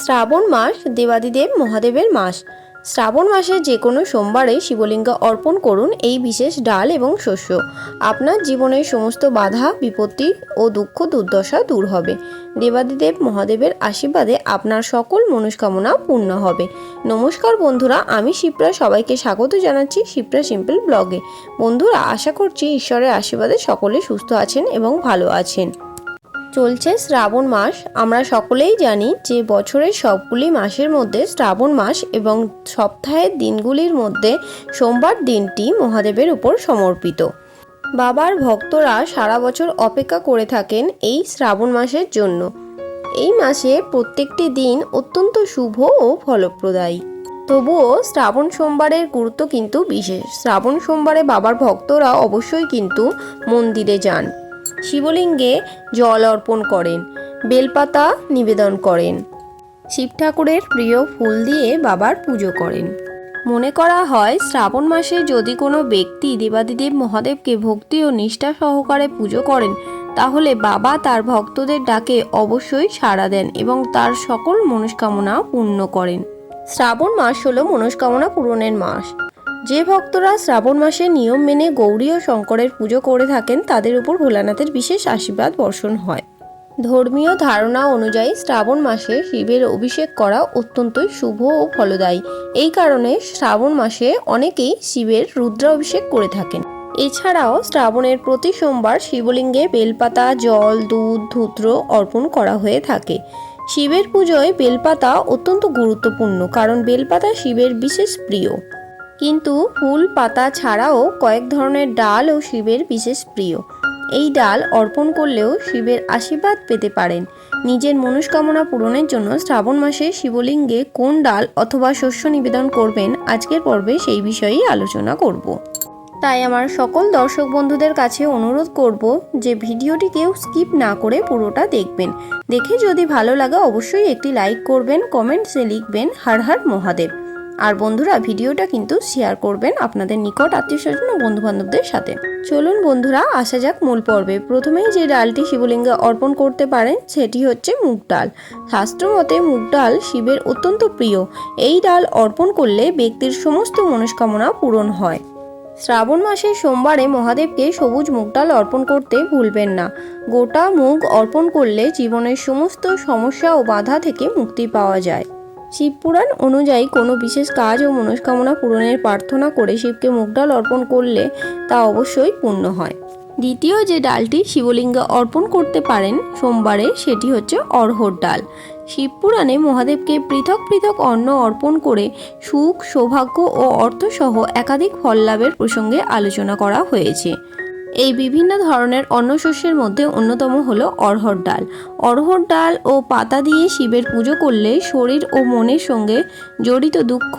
শ্রাবণ মাস দেবাদিদেব মহাদেবের মাস। শ্রাবণ মাসে যে কোনো সোমবারে শিবলিঙ্গ অর্পণ করুন এই বিশেষ ডাল এবং শস্য। আপনার জীবনের সমস্ত বাধা, বিপত্তি ও দুঃখ দুর্দশা দূর হবে। দেবাদিদেব মহাদেবের আশীর্বাদে আপনার সকল মনস্কামনা পূর্ণ হবে। নমস্কার বন্ধুরা, আমি শিপ্রা। সবাইকে স্বাগত জানাচ্ছি শিপ্রা সিম্পল ব্লগে। বন্ধুরা, আশা করছি ঈশ্বরের আশীর্বাদে সকলে সুস্থ আছেন এবং ভালো আছেন। চলছে শ্রাবণ মাস। আমরা সকলেই জানি যে বছরের সবগুলি মাসের মধ্যে শ্রাবণ মাস এবং সপ্তাহের দিনগুলির মধ্যে সোমবার দিনটি মহাদেবের উপর সমর্পিত। বাবার ভক্তরা সারা বছর অপেক্ষা করে থাকেন এই শ্রাবণ মাসের জন্য। এই মাসে প্রত্যেকটি দিন অত্যন্ত শুভ ও ফলপ্রদায়ী। তবুও শ্রাবণ সোমবারের গুরুত্ব কিন্তু বিশেষ। শ্রাবণ সোমবারে বাবার ভক্তরা অবশ্যই কিন্তু মন্দিরে যান। শিবলিঙ্গে জল অর্পণ করেন, বেলপাতা নিবেদন করেন। শিব ঠাকুরের প্রিয় ফুল দিয়ে বাবার পুজো করেন। মনে করা হয়, শ্রাবণ মাসে যদি কোনো ব্যক্তি দেবাদিদেব মহাদেবকে ভক্তি ও নিষ্ঠা সহকারে পুজো করেন, তাহলে বাবা তার ভক্তদের ডাকে অবশ্যই সাড়া দেন এবং তার সকল মনস্কামনা পূর্ণ করেন। শ্রাবণ মাস হলো মনস্কামনা পূরণের মাস। যে ভক্তরা শ্রাবণ মাসে নিয়ম মেনে গৌরী ও শঙ্করের পুজো করে থাকেন, তাদের উপর ভোলানাথের বিশেষ আশীর্বাদ বর্ষণ হয়। ধর্মীয় ধারণা অনুযায়ী শ্রাবণ মাসে শিবের অভিষেক করা অত্যন্তই শুভ ও ফলদায়ী। এই কারণে শ্রাবণ মাসে অনেকেই শিবের রুদ্রাভিষেক করে থাকেন। এছাড়াও শ্রাবণের প্রতি সোমবার শিবলিঙ্গে বেলপাতা, জল, দুধ, ধূত্র অর্পণ করা হয়ে থাকে। শিবের পুজোয় বেলপাতা অত্যন্ত গুরুত্বপূর্ণ, কারণ বেলপাতা শিবের বিশেষ প্রিয়। কিন্তু ফুল পাতা ছাড়াও কয়েক ধরনের ডাল ও শিবের বিশেষ প্রিয়। এই ডাল অর্পণ করলেও শিবের আশীর্বাদ পেতে পারেন। নিজের মনস্কামনা পূরণের জন্য শ্রাবণ মাসে শিবলিঙ্গে কোন ডাল অথবা শস্য নিবেদন করবেন আজকের পর্বে সেই বিষয়েই আলোচনা করব। তাই আমার সকল দর্শক বন্ধুদের কাছে অনুরোধ করব যে ভিডিওটি কেউ স্কিপ না করে পুরোটা দেখবেন। দেখে যদি ভালো লাগে অবশ্যই একটি লাইক করবেন, কমেন্টসে লিখবেন হর হর মহাদেব। আর বন্ধুরা ভিডিওটা কিন্তু শেয়ার করবেন আপনাদের নিকট আত্মীয় স্বজন ও বন্ধু বান্ধবদের সাথে। চলুন বন্ধুরা, আসা যাক মূল পর্বে। প্রথমেই যে ডালটি শিবলিঙ্গে অর্পণ করতে পারেন, সেটি হচ্ছে মুগ ডাল। শাস্ত্র মতে মুগ ডাল শিবের অত্যন্ত প্রিয়। এই ডাল অর্পণ করলে ব্যক্তির সমস্ত মনস্কামনা পূরণ হয়। শ্রাবণ মাসের সোমবারে মহাদেবকে সবুজ মুগ ডাল অর্পণ করতে ভুলবেন না। গোটা মুগ অর্পণ করলে জীবনের সমস্ত সমস্যা ও বাধা থেকে মুক্তি পাওয়া যায়। শিবপুরাণ অনুযায়ী কোনো বিশেষ কাজ ও মনস্কামনা পূরণের প্রার্থনা করে শিবকে মুগ ডাল অর্পণ করলে তা অবশ্যই পূর্ণ হয়। দ্বিতীয় যে ডালটি শিবলিঙ্গে অর্পণ করতে পারেন সোমবারে, সেটি হচ্ছে অর্হর ডাল। শিবপুরাণে মহাদেবকে পৃথক পৃথক অন্ন অর্পণ করে সুখ, সৌভাগ্য ও অর্থসহ একাধিক ফল লাভের প্রসঙ্গে আলোচনা করা হয়েছে। এই বিভিন্ন ধরনের অন্নশস্যের মধ্যে অন্যতম হলো অরহর ডাল। অরহর ডাল ও পাতা দিয়ে শিবের পুজো করলে শরীর ও মনের সঙ্গে জড়িত দুঃখ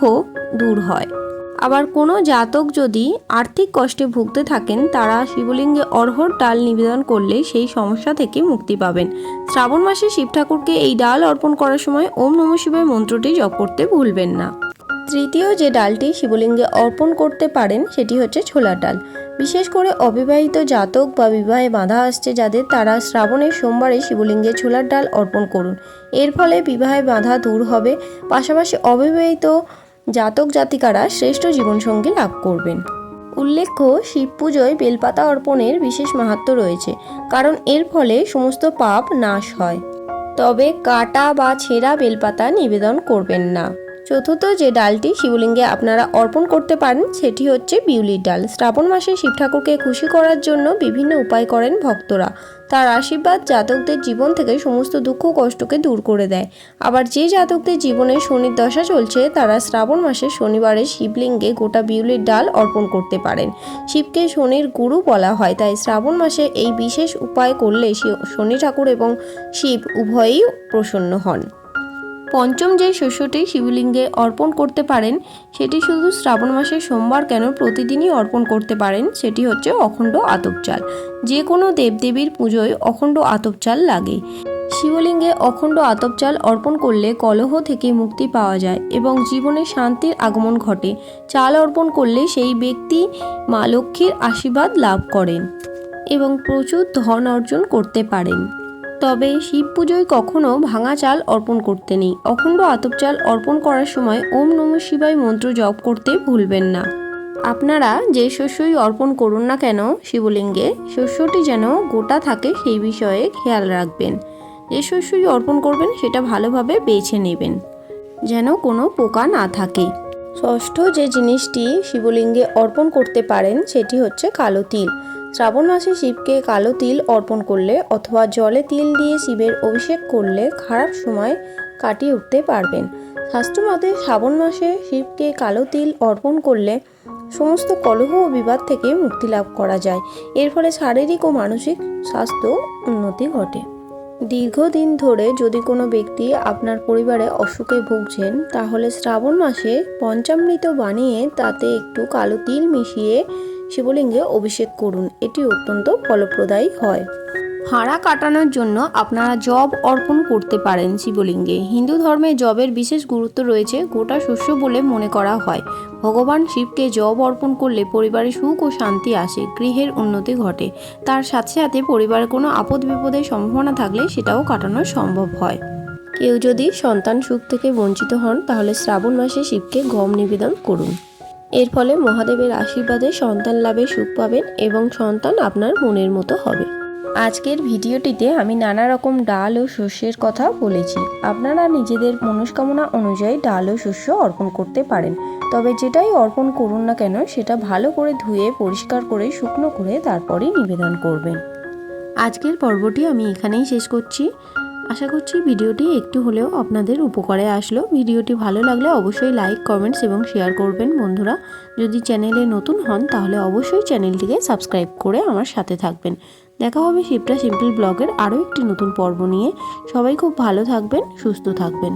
দূর হয়। আবার কোনো জাতক যদি আর্থিক কষ্টে ভুগতে থাকেন, তারা শিবলিঙ্গে অরহর ডাল নিবেদন করলে সেই সমস্যা থেকে মুক্তি পাবেন। শ্রাবণ মাসে শিব ঠাকুরকে এই ডাল অর্পণ করার সময় ওম নম শিবের মন্ত্রটি জপ করতে ভুলবেন না। তৃতীয় যে ডালটি শিবলিঙ্গে অর্পণ করতে পারেন, সেটি হচ্ছে ছোলার ডাল। বিশেষ করে অবিবাহিত জাতক বা বিবাহে বাধা আসছে যাদের তারা শ্রাবণের সোমবারে শিবলিঙ্গে ছোলার ডাল অর্পণ করুন। এর ফলে বিবাহে বাধা দূর হবে। পাশাপাশি অবিবাহিত জাতক জাতিকারা শ্রেষ্ঠ জীবনসঙ্গী লাভ করবেন। উল্লেখ্য শিব পুজোয় বেলপাতা অর্পণের বিশেষ মাহাত্ম্য রয়েছে, কারণ এর ফলে সমস্ত পাপ নাশ হয়। তবে কাটা বা ছেঁড়া বেলপাতা নিবেদন করবেন না। চতুর্থ যে ডালটি শিবলিঙ্গে আপনারা অর্পণ করতে পারেন, সেটি হচ্ছে বিউলির ডাল। শ্রাবণ মাসে শিব ঠাকুরকে খুশি করার জন্য বিভিন্ন উপায় করেন ভক্তরা। তার আশীর্বাদ জাতকদের জীবন থেকে সমস্ত দুঃখ কষ্টকে দূর করে দেয়। আবার যে জাতকদের জীবনে শনির দশা চলছে, তারা শ্রাবণ মাসে শনিবারে শিবলিঙ্গে গোটা বিউলির ডাল অর্পণ করতে পারেন। শিবকে শনির গুরু বলা হয়, তাই শ্রাবণ মাসে এই বিশেষ উপায় করলে শনি ঠাকুর এবং শিব উভয়েই প্রসন্ন হন। পঞ্চম যে শস্যটি শিবলিঙ্গে অর্পণ করতে পারেন, সেটি শুধু শ্রাবণ মাসের সোমবার কেন প্রতিদিনই অর্পণ করতে পারেন, সেটি হচ্ছে অখণ্ড আতপ চাল। যে কোনো দেবদেবীর পুজোয় অখণ্ড আতপ চাল লাগে। শিবলিঙ্গে অখণ্ড আতপ চাল অর্পণ করলে কলহ থেকে মুক্তি পাওয়া যায় এবং জীবনে শান্তির আগমন ঘটে। চাল অর্পণ করলে সেই ব্যক্তি মা লক্ষ্মীর আশীর্বাদ লাভ করেন এবং প্রচুর ধন অর্জন করতে পারেন। তবে শিব পুজোয় কখনো ভাঙা চাল অর্পণ করতে নেই। অখণ্ড আতপ চাল অর্পণ করার সময় ওম নম শিবায় মন্ত্র জপ করতে ভুলবেন না। আপনারা যে শস্যই অর্পণ করুন না কেন, শিবলিঙ্গে, শস্যটি যেন গোটা থাকে সেই বিষয়ে খেয়াল রাখবেন। যে শস্যই অর্পণ করবেন, সেটা ভালোভাবে বেছে নেবেন, যেন কোনো পোকা না থাকে। ষষ্ঠ যে জিনিসটি শিবলিঙ্গে অর্পণ করতে পারেন, সেটি হচ্ছে কালো তিল। শ্রাবণ মাসে শিবকে কালো তিল অর্পণ করলে অথবা জলে তিল দিয়ে শিবের অভিষেক করলে খারাপ সময় কাটিয়ে উঠতে পারবেন। শাস্ত্রমতে শ্রাবণ মাসে শিবকে কালো তিল অর্পণ করলে সমস্ত কলহ ও বিবাদ থেকে মুক্তি লাভ করা যায়। এর ফলে শারীরিক ও মানসিক স্বাস্থ্য উন্নতি ঘটে। দীর্ঘদিন ধরে যদি কোনো ব্যক্তি আপনার পরিবারে অসুখে ভুগছেন, তাহলে শ্রাবণ মাসে পঞ্চামৃত বানিয়ে তাতে একটু কালো তিল মিশিয়ে শিবলিঙ্গে অভিষেক করুন। এটি অত্যন্ত ফলপ্রদায়ী হয়। হাড়া কাটানোর জন্য আপনারা জব অর্পণ করতে পারেন শিবলিঙ্গে। হিন্দু ধর্মে জবের বিশেষ গুরুত্ব রয়েছে গোটা শস্য বলে মনে করা হয়। ভগবান শিবকে জব অর্পণ করলে পরিবারে সুখ ও শান্তি আসে, গৃহের উন্নতি ঘটে। তার সাথে সাথে পরিবারে কোনো আপদ বিপদের সম্ভাবনা থাকলে সেটাও কাটানো সম্ভব হয়। কেউ যদি সন্তান সুখ থেকে বঞ্চিত হন, তাহলে শ্রাবণ মাসে শিবকে গম নিবেদন করুন। এর ফলে মহাদেবের আশীর্বাদে সন্তান লাভে সুখ পাবেন এবং সন্তান আপনার মনের মতো হবে। আজকের ভিডিওটিতে আমি নানা রকম ডাল ও শস্যের কথা বলেছি। আপনারা নিজেদের মনস্কামনা অনুযায়ী ডাল ও শস্য অর্পণ করতে পারেন। তবে যেটাই অর্পণ করুন না কেন, সেটা ভালো করে ধুয়ে, পরিষ্কার করে, শুকনো করে তারপরেই নিবেদন করবেন। আজকের পর্বটি আমি এখানেই শেষ করছি। আশা করছি ভিডিওটি একটু হলেও আপনাদের উপকারে আসলো। ভিডিওটি ভালো লাগলে অবশ্যই লাইক কমেন্টস এবং শেয়ার করবেন বন্ধুরা। যদি চ্যানেলে নতুন হন তাহলে অবশ্যই চ্যানেলটিকে সাবস্ক্রাইব করে আমার সাথে থাকবেন। দেখা হবে শিপ্রা সিম্পল ব্লগের আরও একটি নতুন পর্ব নিয়ে। সবাই খুব ভালো থাকবেন, সুস্থ থাকবেন।